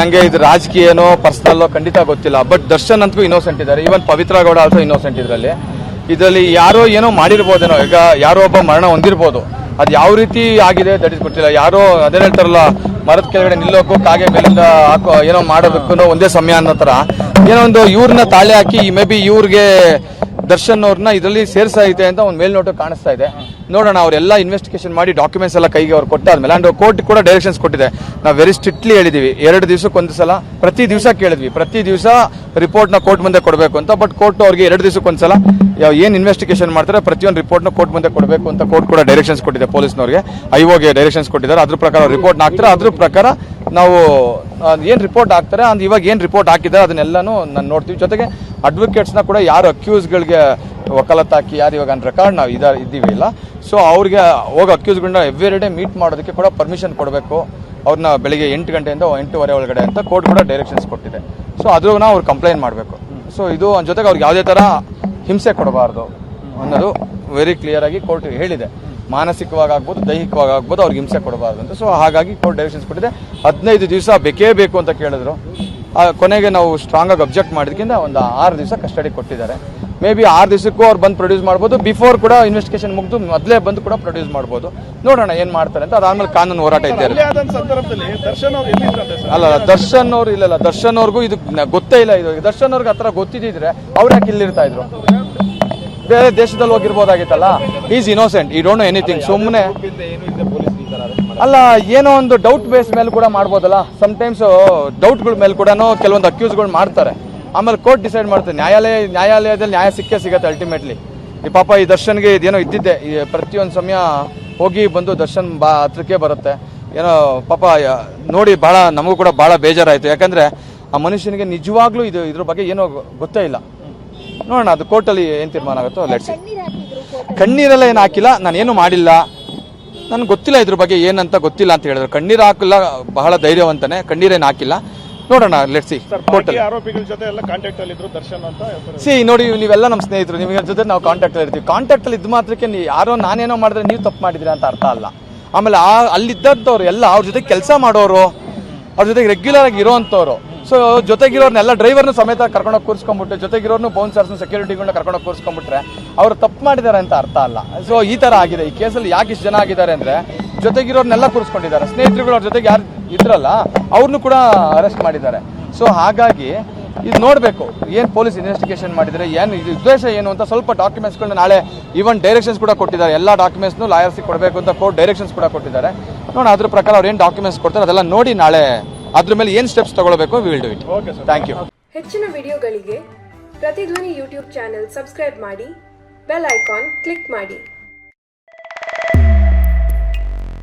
ನಂಗೆ ಇದು ರಾಜಕೀಯನೋ ಪರ್ಸನಲ್ಲೋ ಖಂಡಿತ ಗೊತ್ತಿಲ್ಲ. ಬಟ್ ದರ್ಶನ್ ಅಂತೂ ಇನ್ನೋಸೆಂಟ್ ಇದ್ದಾರೆ. Even Pavithra Gowda also innocent ಇದರಲ್ಲಿ. ಇದರಲ್ಲಿ ಯಾರೋ ಏನೋ ಮಾಡಿರ್ಬೋದೇನೋ, ಈಗ ಯಾರೋ ಒಬ್ಬ ಮರಣ ಹೊಂದಿರ್ಬೋದು. ಅದು ಯಾವ ರೀತಿ ಆಗಿದೆ ದಟ್ ಇಸ್ ಗೊತ್ತಿಲ್ಲ. ಯಾರೋ ಅದೇ ಹೇಳ್ತಾರಲ್ಲ, ಮರದ ಕೆಳಗಡೆ ನಿಲ್ಲೋಕು, ಕಾಗೆ ಮೇಲಿಂದ ಹಾಕೋ ಏನೋ ಮಾಡೋದಕ್ಕೂ ಒಂದೇ ಸಮಯ ಅನ್ನೋ ಥರ. ಏನೋ ಒಂದು ಇವ್ರನ್ನ ತಾಳೆ ಹಾಕಿ ಮೇ ಬಿ ಇವ್ರಿಗೆ ದರ್ಶನ್ ಅವ್ರನ್ನ ಇದರಲ್ಲಿ ಸೇರ್ಸೈತೆ ಅಂತ ಒಂದು ಮೇಲ್ನೋಟ ಕಾಣಿಸ್ತಾ ಇದೆ. ನೋಡೋಣ, ಅವರೆಲ್ಲ ಇನ್ವೆಸ್ಟಿಗೇಷನ್ ಮಾಡಿ ಡಾಕ್ಯುಮೆಂಟ್ಸ್ ಎಲ್ಲ ಕೈಗೆ ಅವ್ರು ಕೊಟ್ಟಾದ್ಮೇಲೆ. ಆ್ಯಂಡ್ ಕೋರ್ಟ್ ಕೂಡ ಡೈರೆಕ್ಷನ್ಸ್ ಕೊಟ್ಟಿದೆ. ನಾವು ವೆರಿ ಸ್ಟ್ರಿಕ್ಟ್ಲಿ ಹೇಳಿದ್ದೀವಿ ಎರಡು ದಿವಸಕ್ಕೆ ಒಂದು ಸಲ, ಪ್ರತಿ ದಿವಸ ಕೇಳಿದ್ವಿ. ಪ್ರತಿ ದಿವಸ ರಿಪೋರ್ಟ್ನ ಕೋರ್ಟ್ ಮುಂದೆ ಕೊಡಬೇಕು ಅಂತ ಬಟ್ ಕೋರ್ಟ್ ಅವ್ರಿಗೆ ಎರಡು ದಿವಸಕ್ಕೆ ಒಂದ್ಸಲ ಯಾವ ಏನು ಇನ್ವೆಸ್ಟಿಗೇಷನ್ ಮಾಡ್ತಾರೆ ಪ್ರತಿಯೊಂದು ರಿಪೋರ್ಟ್ನ ಕೋರ್ಟ್ ಮುಂದೆ ಕೊಡಬೇಕು ಅಂತ ಕೋರ್ಟ್ ಕೂಡ ಡೈರೆಕ್ಷನ್ಸ್ ಕೊಟ್ಟಿದೆ ಪೊಲೀಸ್ನವ್ರಿಗೆ. ಐಒಗೆ ಡೈರೆಕ್ಷನ್ಸ್ ಕೊಟ್ಟಿದ್ದಾರೆ. ಅದ್ರ ಪ್ರಕಾರ ರಿಪೋರ್ಟ್ ಹಾಕ್ತಾರೆ. ಅದ್ರ ಪ್ರಕಾರ ನಾವು ಏನು ರಿಪೋರ್ಟ್ ಹಾಕ್ತಾರೆ? ಅಂದ್ರೆ ಇವಾಗ ಏನು ರಿಪೋರ್ಟ್ ಹಾಕಿದ್ದಾರೆ? ಅದನ್ನೆಲ್ಲನೂ ನಾನು ನೋಡ್ತೀವಿ. ಜೊತೆಗೆ ಅಡ್ವೊಕೇಟ್ಸ್ನ ಕೂಡ ಯಾರು ಅಕ್ಯೂಸ್ಗಳಿಗೆ ವಕಾಲತ್ತಾಕಿ ಯಾರು ಇವಾಗ ರೆಕಾರ್ಡ್ ನಾವು ಇದ, ಇದ್ದೀವಿ ಇಲ್ಲ. ಸೊ ಅವ್ರಿಗೆ ಹೋಗಿ ಅಕ್ಯೂಸ್ಗಳನ್ನ ಎವ್ರಿ ಡೇ ಮೀಟ್ ಮಾಡೋದಕ್ಕೆ ಕೂಡ ಪರ್ಮಿಷನ್ ಕೊಡಬೇಕು. ಅವ್ರನ್ನ ಬೆಳಿಗ್ಗೆ ಎಂಟು ಗಂಟೆಯಿಂದ ಎಂಟೂವರೆ ಒಳಗಡೆ ಅಂತ ಕೋರ್ಟ್ ಕೂಡ ಡೈರೆಕ್ಷನ್ಸ್ ಕೊಟ್ಟಿದೆ. ಸೊ ಅದ್ರನ್ನ ಅವ್ರು ಕಂಪ್ಲೇಂಟ್ ಮಾಡಬೇಕು. ಸೊ ಇದು ಜೊತೆಗೆ ಅವ್ರಿಗೆ ಯಾವುದೇ ಥರ ಹಿಂಸೆ ಕೊಡಬಾರ್ದು ಅನ್ನೋದು ವೆರಿ ಕ್ಲಿಯರ್ ಆಗಿ ಕೋರ್ಟ್ ಹೇಳಿದೆ. ಮಾನಸಿಕವಾಗಿ ಆಗ್ಬೋದು ದೈಹಿಕವಾಗಿ ಆಗ್ಬೋದು ಅವ್ರಿಗೆ ಹಿಂಸೆ ಕೊಡಬಾರ್ದು ಅಂತ. ಸೊ ಹಾಗಾಗಿ ಕೋರ್ಟ್ ಡೈರೆಕ್ಷನ್ಸ್ ಕೊಟ್ಟಿದೆ. ಹದಿನೈದು ದಿವಸ ಬೇಕೇ ಬೇಕು ಅಂತ ಕೇಳಿದ್ರು. ಕೊನೆಗೆ ನಾವು ಸ್ಟ್ರಾಂಗ್ ಆಗಿ ಅಬ್ಜೆಕ್ಟ್ ಮಾಡಿದ್ಕಿಂತ ಒಂದು ಆರು ದಿವಸ ಕಸ್ಟಡಿ ಕೊಟ್ಟಿದ್ದಾರೆ. ಮೇ ಬಿ ಆರು ದಿವಸಕ್ಕೂ ಅವ್ರು ಬಂದು ಪ್ರೊಡ್ಯೂಸ್ ಮಾಡ್ಬೋದು. ಬಿಫೋರ್ ಕೂಡ ಇನ್ವೆಸ್ಟಿಗೇಷನ್ ಮುಗಿದು ಮೊದಲೇ ಬಂದು ಕೂಡ ಪ್ರೊಡ್ಯೂಸ್ ಮಾಡ್ಬೋದು. ನೋಡೋಣ ಏನು ಮಾಡ್ತಾರೆ ಅಂತ. ಅದಾದ್ಮೇಲೆ ಕಾನೂನು ಹೋರಾಟ ಇದ್ದಾರೆ ಅಲ್ಲ. ದರ್ಶನ್ ಅವ್ರು ಇಲ್ಲಲ್ಲ. ದರ್ಶನ್ ಅವ್ರಿಗೂ ಇದು ಗೊತ್ತೇ ಇಲ್ಲ ಇದು. ದರ್ಶನ್ ಅವ್ರಿಗೆ ಹತ್ರ ಗೊತ್ತಿದ್ದಿದ್ರೆ ಅವ್ರು ಯಾಕೆ ಇಲ್ಲಿರ್ತಾ ಇದ್ರು? ಬೇರೆ ದೇಶದಲ್ಲಿ ಹೋಗಿರ್ಬೋದಾಗಿತ್ತಲ್ಲ? Is innocent he don't know anything ಸುಮ್ಮನೆ ಅಲ್ಲ ಏನೋ ಒಂದು ಡೌಟ್ ಬೇಸ್ ಮೇಲೆ ಕೂಡ ಮಾಡ್ಬೋದಲ್ಲ? ಟೈಮ್ಸ್ ಡೌಟ್ಗಳ ಮೇಲೆ ಕೂಡ ಕೆಲವೊಂದು ಅಕ್ಯೂಸ್ಗಳು ಮಾಡ್ತಾರೆ. ಆಮೇಲೆ ಕೋರ್ಟ್ ಡಿಸೈಡ್ ಮಾಡ್ತಾರೆ. ನ್ಯಾಯಾಲಯ ನ್ಯಾಯಾಲಯದಲ್ಲಿ ನ್ಯಾಯ ಸಿಕ್ಕೇ ಸಿಗತ್ತೆ ಅಲ್ಟಿಮೇಟ್ಲಿ ಈ ಪಾಪ ಈ ದರ್ಶನ್ಗೆ ಇದೇನೋ ಇದ್ದಿದ್ದೆ. ಈ ಪ್ರತಿಯೊಂದು ಸಮಯ ಹೋಗಿ ಬಂದು ದರ್ಶನ್ ಬಾ ಹತ್ರಕ್ಕೆ ಬರುತ್ತೆ. ಏನೋ ಪಾಪ ನೋಡಿ ಭಾಳ ನಮಗೂ ಕೂಡ ಭಾಳ ಬೇಜಾರಾಯಿತು. ಯಾಕಂದರೆ ಆ ಮನುಷ್ಯನಿಗೆ ನಿಜವಾಗ್ಲೂ ಇದು ಇದ್ರ ಬಗ್ಗೆ ಏನೋ ಗೊತ್ತೇ ಇಲ್ಲ. ನೋಡೋಣ ಅದು ಕೋರ್ಟಲ್ಲಿ ಏನು ತೀರ್ಮಾನ ಆಗುತ್ತೋ ಲೆಟ್ಸ್ ಕಣ್ಣೀರೆಲ್ಲ ಏನು ಹಾಕಿಲ್ಲ ನಾನು ಏನು ಮಾಡಿಲ್ಲ. ನನಗೆ ಗೊತ್ತಿಲ್ಲ ಇದ್ರ ಬಗ್ಗೆ ಏನಂತ ಗೊತ್ತಿಲ್ಲ ಅಂತ ಹೇಳಿದ್ರು. ಕಣ್ಣೀರು ಹಾಕಿಲ್ಲ ಬಹಳ ಧೈರ್ಯವಂತಾನೆ ಕಣ್ಣೀರೇನು ಹಾಕಿಲ್ಲ. ನೋಡೋಣ ಲೆಟ್ಸಿ ಕೋರ್ಟಲ್ಲಿ ಆರೋಪಿಗಳ ಜೊತೆ ಎಲ್ಲ ಕಾಂಟ್ಯಾಕ್ಟ್ ಅಲ್ಲಿ ಇದ್ರು ದರ್ಶನ್ ಅಂತ ಸಿ ನೋಡಿ ನೀವೆಲ್ಲ ನಮ್ಮ ಸ್ನೇಹಿತರು ನಿಮಗೆ ಜೊತೆ ನಾವು ಕಾಂಟ್ಯಾಕ್ಟ್ ಅಲ್ಲಿ ಇರ್ತೀವಿ. ಕಾಂಟ್ಯಾಕ್ಟ್ ಅಲ್ಲಿ ಇದ್ ಮಾತ್ರಕ್ಕೆ ನೀವು ಯಾರೋ ನಾನೇನೋ ಮಾಡಿದ್ರೆ ನೀವು ತಪ್ಪು ಮಾಡಿದಿರ ಅಂತ ಅರ್ಥ ಅಲ್ಲ. ಆಮೇಲೆ ಆ ಅಲ್ಲಿದ್ದಂಥವ್ರು ಎಲ್ಲ ಅವ್ರ ಜೊತೆ ಕೆಲಸ ಮಾಡೋರು ಅವ್ರ ಜೊತೆಗೆ ರೆಗ್ಯುಲರ್ ಆಗಿ ಇರೋವಂಥವ್ರು ಸೊ ಜೊತೆಗಿರೋರ್ನೆಲ್ಲ ಡ್ರೈವರ್ನ ಸಮೇತ ಕರ್ಕೊಂಡೋಗಿ ಕೂರಿಸ್ಕೊಂಡ್ಬಿಟ್ಟು ಜೊತೆಗಿರೋರ್ನು ಬೌನ್ಸರ್ಸ್ನ ಸೆಕ್ಯೂರಿಟಿಗಳನ್ನ ಕರ್ಕೊಂಡೋಗಿ ಕೂರಿಸ್ಕೊಂಡ್ಬಿಟ್ರೆ, ಅವ್ರು ತಪ್ಪು ಮಾಡಿದ್ದಾರೆ ಅಂತ ಅರ್ಥ ಅಲ್ಲ. ಸೊ ಈ ಥರ ಆಗಿದೆ. ಈ ಕೇಸಲ್ಲಿ ಯಾಕಿಷ್ಟು ಜನ ಆಗಿದ್ದಾರೆ ಅಂದರೆ, ಜೊತೆಗಿರೋರ್ನೆಲ್ಲ ಕೂರಿಸ್ಕೊಂಡಿದ್ದಾರೆ. ಸ್ನೇಹಿತರುಗಳು ಅವ್ರ ಜೊತೆಗೆ ಯಾರು ಇದ್ರಲ್ಲ ಅವ್ರನ್ನೂ ಕೂಡ ಅರೆಸ್ಟ್ ಮಾಡಿದ್ದಾರೆ. ಸೊ ಹಾಗಾಗಿ ಇದು ನೋಡಬೇಕು. ಏನು ಪೊಲೀಸ್ ಇನ್ವೆಸ್ಟಿಗೇಷನ್ ಮಾಡಿದರೆ, ಏನು ಇದು ಉದ್ದೇಶ ಏನು ಅಂತ ಸ್ವಲ್ಪ ಡಾಕ್ಯುಮೆಂಟ್ಸ್ಗಳನ್ನ ನಾಳೆ ಈವನ್ ಡೈರೆಕ್ಷನ್ಸ್ ಕೂಡ ಕೊಟ್ಟಿದ್ದಾರೆ. ಎಲ್ಲ ಡಾಕ್ಯುಮೆಂಟ್ಸ್ನು ಲಾಯರ್ಸಿಗೆ ಕೊಡಬೇಕು ಅಂತ ಕೋರ್ಟ್ ಡೈರೆಕ್ಷನ್ಸ್ ಕೂಡ ಕೊಟ್ಟಿದ್ದಾರೆ. ನೋಡೋಣ, ಅದ್ರ ಪ್ರಕಾರ ಅವ್ರು ಏನು ಡಾಕ್ಯುಮೆಂಟ್ಸ್ ಕೊಡ್ತಾರೆ ಅದೆಲ್ಲ ನೋಡಿ ನಾಳೆ ಅದ್ರ ಮೇಲೆ ಏನು ಸ್ಟೆಪ್ಸ್ ತಗೊಳ್ಬೇಕು will do it thank you ಹೆಚ್ಚಿನ ವಿಡಿಯೋಗಳಿಗೆ ಪ್ರತಿಧ್ವನಿ ಯೂಟ್ಯೂಬ್ ಚಾನೆಲ್ ಸಬ್ಸ್ಕ್ರೈಬ್ ಮಾಡಿ ಬೆಲ್ ಐಕಾನ್ ಕ್ಲಿಕ್ ಮಾಡಿ.